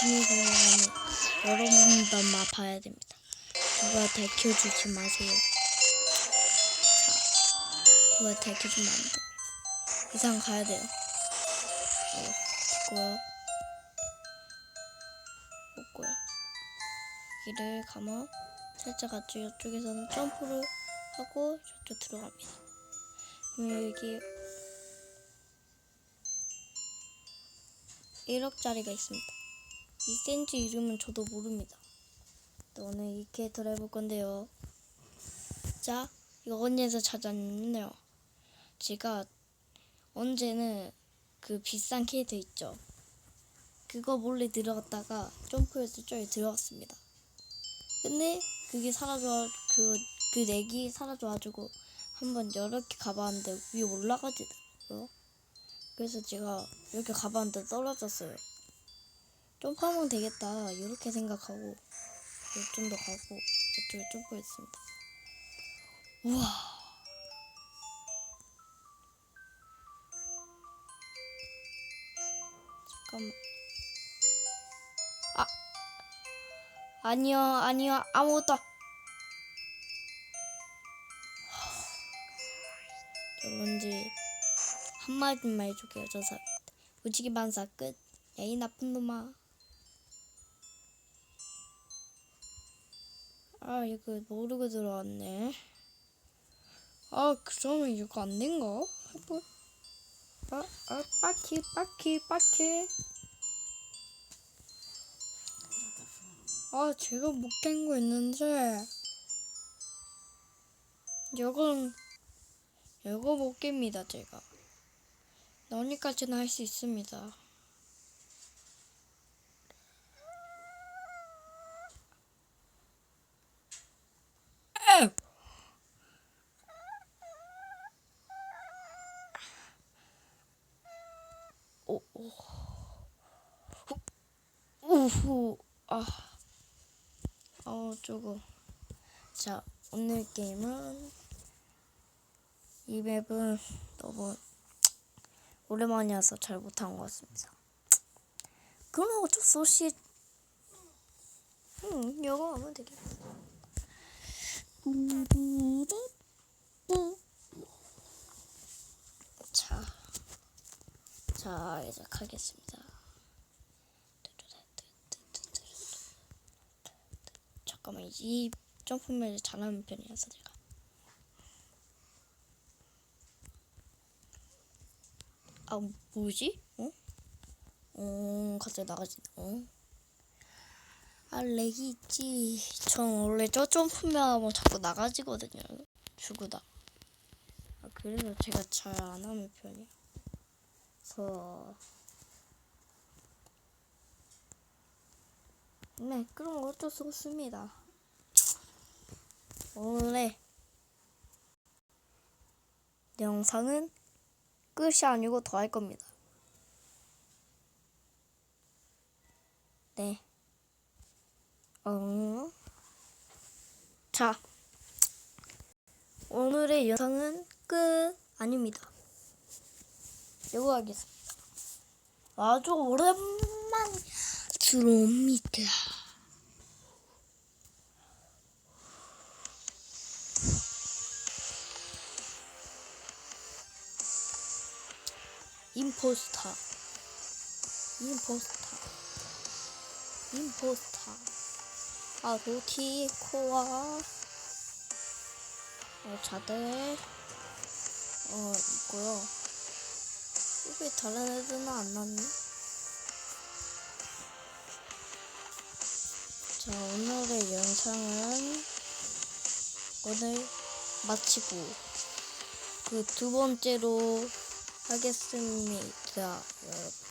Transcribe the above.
뒤에 보면 여러분들만 봐야 됩니다. 누가 대켜주지 마세요. 자, 누가 대켜주면 안 돼. 이상 가야 돼요. 어, 됐고요. 됐고요. 이를 감아. 살짝 갔죠. 이쪽에서는 점프를 하고 저쪽 들어갑니다. 그럼 여기 1억짜리가 있습니다. 이 센즈 이름은 저도 모릅니다. 또 오늘 이렇게 들어볼 건데요. 자, 이거 언제서 찾았냐면요. 제가 언제는 그 비싼 캐릭터 있죠. 그거 몰래 들어갔다가 점프해서 저기 들어갔습니다. 근데 그게 사라져 그, 그 렉이 사라져가지고 한번 여러 개 가봤는데 위에 올라가지더라고요. 그래서 제가 이렇게 가봤는데 떨어졌어요. 점프하면 되겠다 이렇게 생각하고 좀더 가고 이쪽에 점프했습니다. 우와. 잠깐만. 아니요 아니요 아무것도. 저런지 한마디만 해줄게요 저 사람 무지개 반사 끝. 야 이 나쁜 놈아. 아 이거 모르고 들어왔네. 아 그러면 이거 안 된가? 해볼 아, 아 빠키 빠키 빠키 아 제가 못 깬 거 있는데 이건 이거 못 깹니다 제가 너니까지는 할 수 있습니다! 오, 오. 후, 우후, 아, 어, 조금. 자, 오늘 게임은 이 맵은 너무 오랜만이어서 잘 못한 것 같습니다. 그럼 어쩔 수 없이, 응, 이거 하면 되겠다. 자, 자, 이제 가겠습니다. 잠깐만, 이 점프를 잘하는 편이라서 제가. 아, 뭐지? 어? 어, 갑자기 나가지, 어? 아, 렉이 있지. 전 원래 저 점프면 뭐 자꾸 나가지거든요. 죽으다. 아, 그래서 제가 잘 안 하는 편이야. 그래서. 네, 그럼 어쩔 수 없습니다. 원래 영상은 끝이 아니고 더 할 겁니다. 네. 어. 자. 오늘의 영상은 끝 아닙니다. 이거 하겠습니다. 아주 오랜만에 들어옵니다. 임포스타. 임포스타. 임포스타. 아, 로티, 코아, 어, 자들, 어, 있고요. 왜 다른 애들은 안 났니? 자, 오늘의 영상은 오늘 마치고 그 두 번째로 하겠습니다, 여러분.